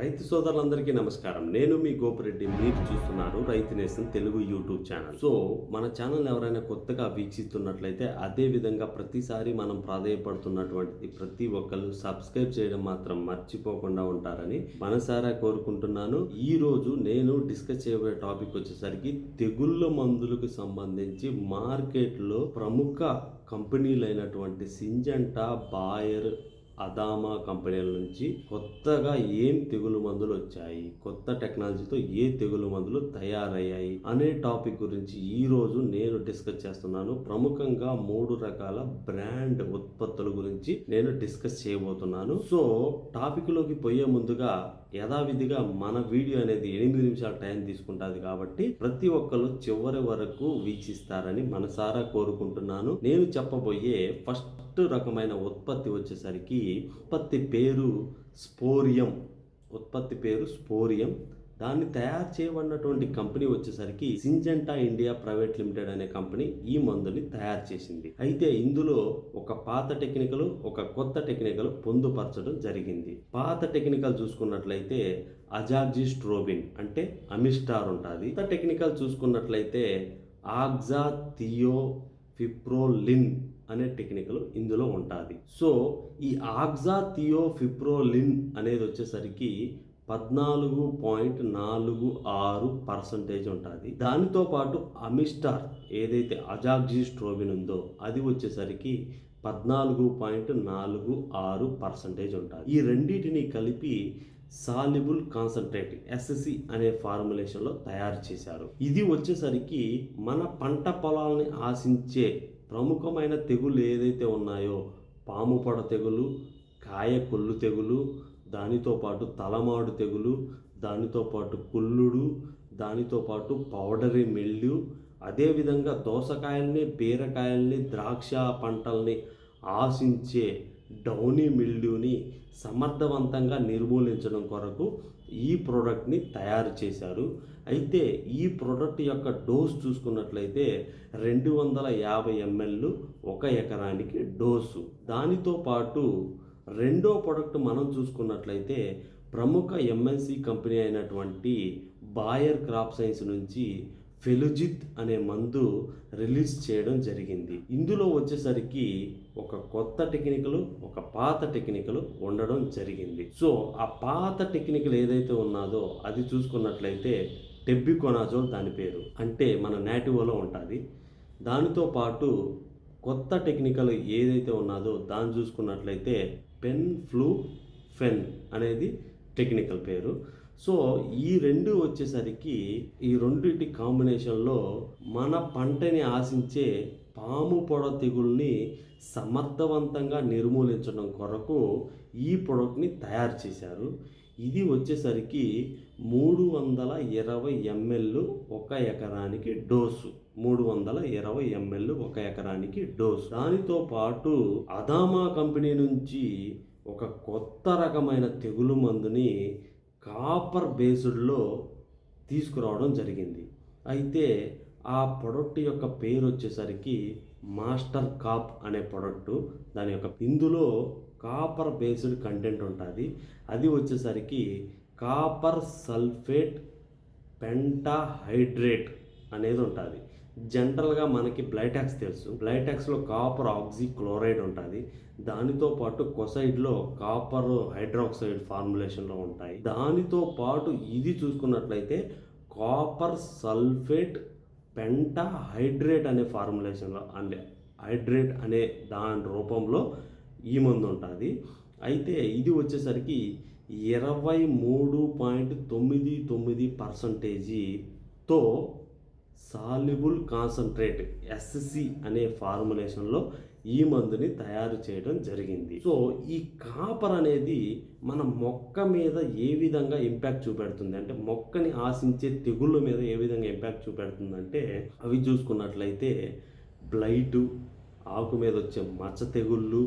రైతు సోదరులందరికీ నమస్కారం. నేను మీ గోపిరెడ్డి. మీరు చూస్తున్నారు Rythu Nestham Telugu YouTube channel. So మన ఛానల్ ఎవరైనా కొత్తగా వీక్షిస్తున్నట్లయితే అదే విధంగా ప్రతిసారి మనం ప్రాధాయపడుతున్నటువంటి ప్రతి ఒక్కరు సబ్స్క్రైబ్ చేయడం మాత్రం మర్చిపోకుండా ఉంటారని మనసారా కోరుకుంటున్నాను. ఈ రోజు నేను డిస్కస్ చేయబోయే టాపిక్ వచ్చేసరికి తెగుళ్ళ మందులకు సంబంధించి మార్కెట్లో ప్రముఖ కంపెనీలైనటువంటి సింజంటా బాయర్ అదామా కంపెనీల నుంచి కొత్తగా ఏం తెగులు మందులు వచ్చాయి? కొత్త టెక్నాలజీతో ఏ తెగులు మందులు తయారయ్యాయి? అనే టాపిక్ గురించి ఈ రోజు నేను డిస్కస్ చేస్తున్నాను. ప్రముఖంగా మూడు రకాల బ్రాండ్ ఉత్పత్తుల గురించి నేను డిస్కస్ చేయబోతున్నాను. సో టాపిక్లోకి పోయే ముందుగా యథావిధిగా మన వీడియో అనేది ఎనిమిది నిమిషాల టైం తీసుకుంటుంది కాబట్టి ప్రతి ఒక్కరు చివరి వరకు వీక్షిస్తారని మనసారా కోరుకుంటున్నాను. నేను చెప్పబోయే ఫస్ట్ రకమైన ఉత్పత్తి వచ్చేసరికి ఉత్పత్తి పేరు స్పోరియం. ఉత్పత్తి పేరు స్పోరియం. దాన్ని తయారు చేయబడినటువంటి కంపెనీ వచ్చేసరికి సింజెంటా ఇండియా ప్రైవేట్ లిమిటెడ్ అనే కంపెనీ ఈ మందుని తయారు చేసింది. అయితే ఇందులో ఒక పాత టెక్నికల్ ఒక కొత్త టెక్నికల్ పొందుపరచడం జరిగింది. పాత టెక్నికల్ చూసుకున్నట్లయితే అజాగ్జి స్ట్రోబిన్ అంటే అమిస్టార్ ఉంటుంది. కొత్త టెక్నికల్ చూసుకున్నట్లయితే ఆగ్జా థియో ఫిప్రోలిన్ అనే టెక్నికల్ ఇందులో ఉంటుంది. సో ఈ ఆగ్జా థియో ఫిప్రోలిన్ అనేది వచ్చేసరికి పద్నాలుగు పాయింట్ నాలుగు ఆరు పర్సంటేజ్ ఉంటుంది. దానితో పాటు అమిస్టార్ ఏదైతే అజాగ్జిస్ట్రోబిన్ ఉందో అది వచ్చేసరికి పద్నాలుగు పాయింట్ నాలుగు ఆరు పర్సంటేజ్ ఉంటుంది. ఈ రెండింటిని కలిపి సాల్యుబుల్ కాన్సన్ట్రేట్ ఎస్ఎస్సి అనే ఫార్ములేషన్లో తయారు చేశారు. ఇది వచ్చేసరికి మన పంట పొలాలని ఆశించే ప్రముఖమైన తెగులు ఏదైతే ఉన్నాయో పాము పొడ తెగులు కాయ కొల్లు తెగులు దానితో పాటు తలమాడు తెగులు దానితో పాటు కుల్లుడు దానితో పాటు పౌడరీ మెల్లు అదేవిధంగా దోసకాయల్ని బీరకాయల్ని ద్రాక్ష పంటల్ని ఆశించే డౌనీ మిల్డ్యూని సమర్థవంతంగా నిర్మూలించడం కొరకు ఈ ప్రోడక్ట్ని తయారు చేశారు. అయితే ఈ ప్రోడక్ట్ యొక్క డోస్ చూసుకున్నట్లయితే రెండు వందల యాభై ఎంఎల్ ఒక ఎకరానికి డోసు. దానితో పాటు రెండో ప్రోడక్ట్ మనం చూసుకున్నట్లయితే ప్రముఖ ఎంఎన్సి కంపెనీ అయినటువంటి బాయర్ క్రాప్ సైన్స్ నుంచి ఫెలుజిత్ అనే మందు రిలీజ్ చేయడం జరిగింది. ఇందులో వచ్చేసరికి ఒక కొత్త టెక్నికల్ ఒక పాత టెక్నికల్ ఉండడం జరిగింది. సో ఆ పాత టెక్నికల్ ఏదైతే ఉన్నదో అది చూసుకున్నట్లయితే టెబ్బికొనాజోల్ దాని పేరు. అంటే మన నాటివోలో ఉంటుంది. దానితో పాటు కొత్త టెక్నికల్ ఏదైతే ఉన్నదో దాన్ని చూసుకున్నట్లయితే పెన్ ఫ్లూ ఫెన్ అనేది టెక్నికల్ పేరు. సో ఈ రెండు వచ్చేసరికి ఈ రెండింటి కాంబినేషన్లో మన పంటని ఆశించే పాము పొడ తెగుల్ని సమర్థవంతంగా నిర్మూలించడం కొరకు ఈ ప్రొడక్ట్ని తయారు చేశారు. ఇది వచ్చేసరికి మూడు వందల ఇరవై ఎంఎల్ ఒక ఎకరానికి డోసు. మూడు వందల ఇరవై ఎంఎల్ ఒక ఎకరానికి డోసు. దానితో పాటు అదామా కంపెనీ నుంచి ఒక కొత్త రకమైన తెగులు మందుని కాపర్ బేస్డ్లో తీసుకురావడం జరిగింది. అయితే ఆ ప్రొడక్ట్ యొక్క పేరు వచ్చేసరికి మాస్టర్ కాప్ అనే ప్రొడక్ట్. దాని యొక్క ఇందులో కాపర్ బేస్డ్ కంటెంట్ ఉంటుంది. అది వచ్చేసరికి కాపర్ సల్ఫేట్ పెంటాహైడ్రేట్ అనేది ఉంటుంది. జనరల్గా మనకి బ్లైటాక్స్ తెలుసు. బ్లైటాక్స్లో కాపర్ ఆక్సీ క్లోరైడ్ ఉంటుంది. దానితో పాటు కొసైడ్లో కాపర్ హైడ్రాక్సైడ్ ఫార్ములేషన్లో ఉంటాయి. దానితో పాటు ఇది చూసుకున్నట్లయితే కాపర్ సల్ఫేట్ పెంటా హైడ్రేట్ అనే ఫార్ములేషన్లో అంటే హైడ్రేట్ అనే దాని రూపంలో ఈ మందు ఉంటుంది. అయితే ఇది వచ్చేసరికి ఇరవై మూడు పాయింట్ తొమ్మిది తొమ్మిది పర్సంటేజీతో సాల్యుబుల్ కాన్సన్ట్రేట్ ఎస్సి అనే ఫార్ములేషన్లో ఈ మందుని తయారు చేయడం జరిగింది. సో ఈ కాపర్ అనేది మన మొక్క మీద ఏ విధంగా ఇంపాక్ట్ చూపెడుతుంది? అంటే మొక్కని ఆశించే తెగుళ్ళ మీద ఏ విధంగా ఇంపాక్ట్ చూపెడుతుంది అంటే అవి చూసుకున్నట్లయితే బ్లైటు ఆకు మీద వచ్చే మచ్చ తెగుళ్ళు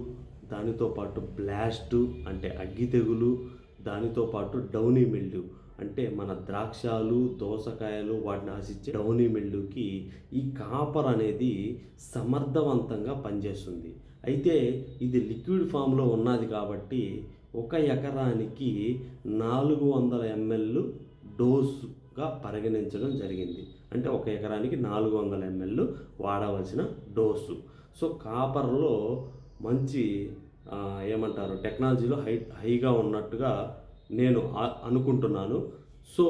దానితో పాటు బ్లాస్టు అంటే అగ్గి తెగులు దానితో పాటు డౌనీ మిల్డ్యూ అంటే మన ద్రాక్షాలు దోసకాయలు వాటిని ఆశించే డౌనీ మిల్లుకి ఈ కాపర్ అనేది సమర్థవంతంగా పనిచేస్తుంది. అయితే ఇది లిక్విడ్ ఫామ్లో ఉన్నది కాబట్టి ఒక ఎకరానికి నాలుగు వందల ఎంఎల్ డోసుగా పరిగణించడం జరిగింది. అంటే ఒక ఎకరానికి నాలుగు వందల ఎంఎల్ వాడవలసిన డోసు. సో కాపర్లో మంచి ఏమంటారు టెక్నాలజీలో హై హైగా ఉన్నట్టుగా నేను అనుకుంటున్నాను. సో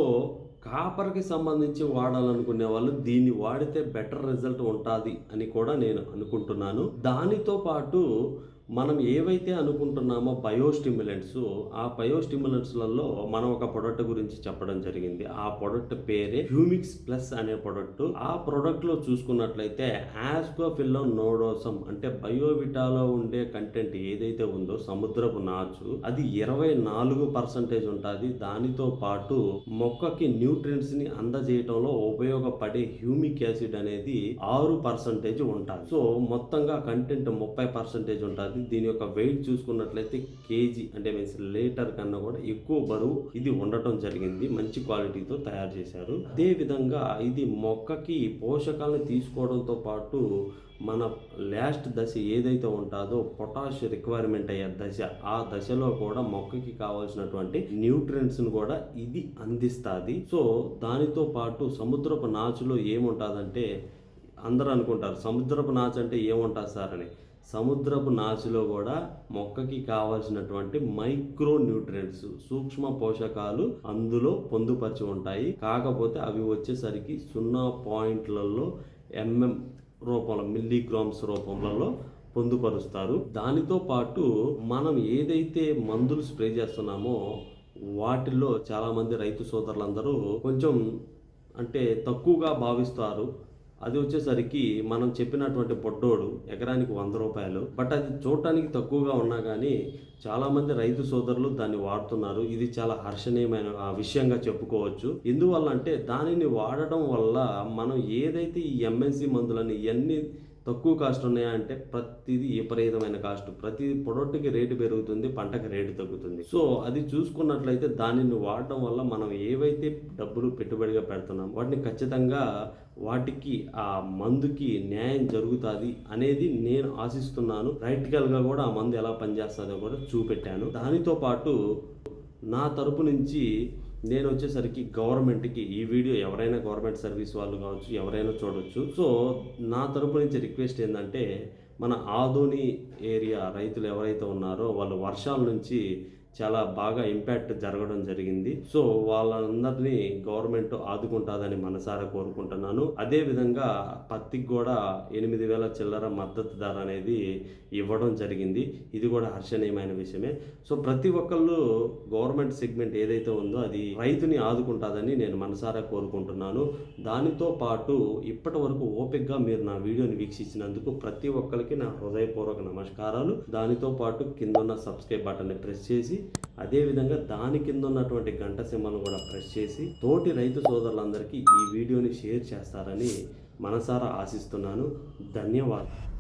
కాపర్కి సంబంధించి వాడాలనుకునే వాళ్ళు దీన్ని వాడితే బెటర్ రిజల్ట్ ఉంటుంది అని కూడా నేను అనుకుంటున్నాను. దానితో పాటు మనం ఏవైతే అనుకుంటున్నామో బయోస్టిమ్యులెంట్స్ ఆ బయోస్టిమ్యులెంట్స్లలో మనం ఒక ప్రొడక్ట్ గురించి చెప్పడం జరిగింది. ఆ ప్రొడక్ట్ పేరే హ్యూమిక్స్ ప్లస్ అనే ప్రొడక్ట్ ఆ ప్రొడక్ట్లో చూసుకున్నట్లయితే యాస్కోఫిల్లో నోడోసం అంటే బయోవిటాలో ఉండే కంటెంట్ ఏదైతే ఉందో సముద్రపు నాచు అది ఇరవై నాలుగు పర్సెంటేజ్ ఉంటుంది. దానితో పాటు మొక్కకి న్యూట్రియంట్స్ని అందజేయటంలో ఉపయోగపడే హ్యూమిక్ యాసిడ్ అనేది ఆరు పర్సెంటేజ్ ఉంటుంది. సో మొత్తంగా కంటెంట్ ముప్పై పర్సెంటేజ్ ఉంటుంది. దీని యొక్క వెయిట్ చూసుకున్నట్లయితే కేజీ అంటే మీన్స్ లీటర్ కన్నా కూడా ఎక్కువ బరువు ఇది ఉండటం జరిగింది. మంచి క్వాలిటీతో తయారు చేశారు. అదే విధంగా ఇది మొక్కకి పోషకాలను తీసుకోవడంతో పాటు మన లాస్ట్ దశ ఏదైతే ఉంటుందో పొటాష్ రిక్వైర్మెంట్ అయ్యే దశ ఆ దశలో కూడా మొక్కకి కావాల్సినటువంటి న్యూట్రియంట్స్ని కూడా ఇది అందిస్తుంది. సో దానితో పాటు సముద్రపు నాచులో ఏముంటుందంటే అందరూ అనుకుంటారు సముద్రపు నాచు అంటే ఏముంటుంది సార్? అని. సముద్రపు నాచులో కూడా మొక్కకి కావాల్సినటువంటి మైక్రో న్యూట్రియంట్స్ సూక్ష్మ పోషకాలు అందులో పొందుపరిచి ఉంటాయి. కాకపోతే అవి వచ్చేసరికి సున్నా పాయింట్లలో ఎంఎం రూపంలో మిల్లీగ్రామ్స్ రూపంలో పొందుపరుస్తారు. దానితో పాటు మనం ఏదైతే మందులు స్ప్రే చేస్తున్నామో వాటిల్లో చాలామంది రైతు సోదరులందరూ కొంచెం అంటే తక్కువగా భావిస్తారు. అది వచ్చేసరికి మనం చెప్పినటువంటి పొడ్డోడు ఎకరానికి వంద రూపాయలు బట్ అది చూడటానికి తక్కువగా ఉన్నా కానీ చాలామంది రైతు సోదరులు దాన్ని వాడుతున్నారు. ఇది చాలా హర్షణీయమైన ఆ, విషయంగా చెప్పుకోవచ్చు. ఎందువల్ల అంటే దానిని వాడడం వల్ల మనం ఏదైతే ఈ ఎంఎన్సి మందులని ఇవన్నీ తక్కువ కాస్ట్ ఉన్నాయా అంటే ప్రతిదీ విపరీతమైన కాస్ట్ ప్రతి ప్రొడక్ట్కి రేటు పెరుగుతుంది పంటకి రేటు తగ్గుతుంది. సో అది చూసుకున్నట్లయితే దానిని వాడటం వల్ల మనం ఏవైతే డబ్బులు పెట్టుబడిగా పెడుతున్నాం వాటిని ఖచ్చితంగా వాటికి ఆ మందుకి న్యాయం జరుగుతుంది అనేది నేను ఆశిస్తున్నాను. ప్రాక్టికల్గా కూడా ఆ మందు ఎలా పనిచేస్తుందో కూడా చూపెట్టాను. దానితో పాటు నా తరపు నుంచి నేను వచ్చేసరికి గవర్నమెంట్కి ఈ వీడియో ఎవరైనా గవర్నమెంట్ సర్వీస్ వాళ్ళు కావచ్చు ఎవరైనా చూడవచ్చు సో నా తరపు నుంచి రిక్వెస్ట్ ఏంటంటే మన ఆదోని ఏరియా రైతులు ఎవరైతే ఉన్నారో వాళ్ళు వర్షాల నుంచి చాలా బాగా ఇంపాక్ట్ జరగడం జరిగింది. సో వాళ్ళందరినీ గవర్నమెంట్ ఆదుకుంటుందని మనసారా కోరుకుంటున్నాను. అదే విధంగా పత్తికి కూడా ఎనిమిది వేల చిల్లర మద్దతు ధర అనేది ఇవ్వడం జరిగింది. ఇది కూడా హర్షణీయమైన విషయమే. సో ప్రతి ఒక్కళ్ళు గవర్నమెంట్ సెగ్మెంట్ ఏదైతే ఉందో అది రైతుని ఆదుకుంటుందని నేను మనసారా కోరుకుంటున్నాను. దానితో పాటు ఇప్పటి వరకు ఓపిక్గా మీరు నా వీడియోని వీక్షించినందుకు ప్రతి ఒక్కరికి నా హృదయపూర్వక నమస్కారాలు. దానితో పాటు కింద ఉన్న సబ్స్క్రైబ్ బటన్ని ప్రెస్ చేసి అదేవిధంగా దాని కింద ఉన్నటువంటి గంట సింహను కూడా ప్రెస్ చేసి తోటి రైతు సోదరులందరికీ ఈ వీడియోని షేర్ చేస్తారని మనసారా ఆశిస్తున్నాను. ధన్యవాదాలు.